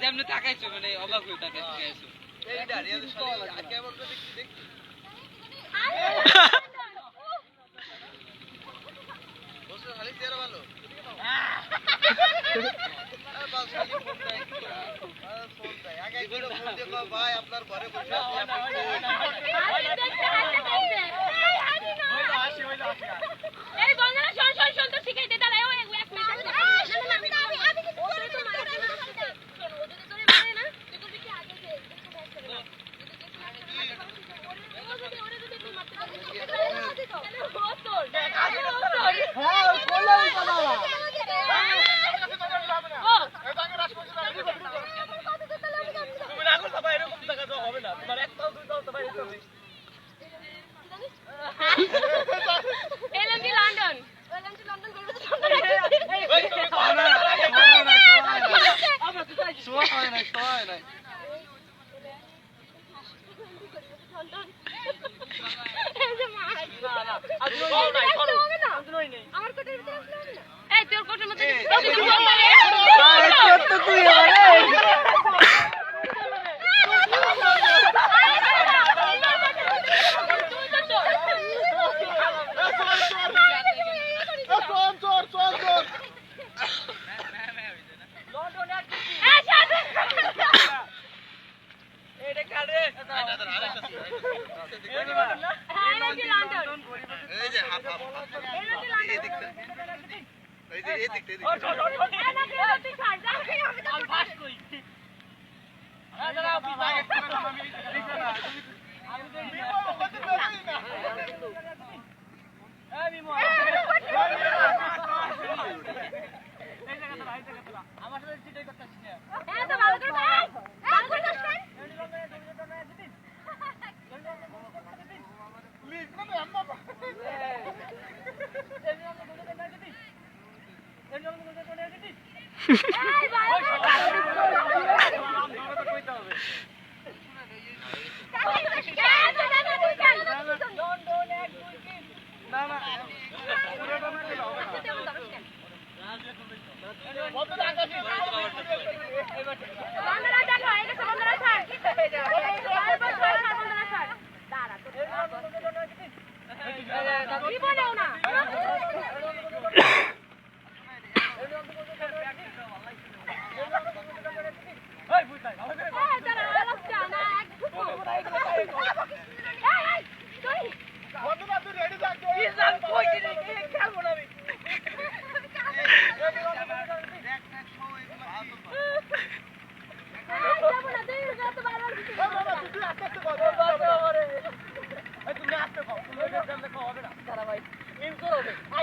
যেমনি তাকাইছো মানে অবাক হয়ে তাকাইছো এইটা রিয়াদ সরি আজকে আমার ভাই আপনার ঘরে বসে আমার তোর কোটের মধ্যে আমার সাথে চিটাই করতে আসছে হ্যাঁ তো ভালো করে বন্ধুরা আকাশে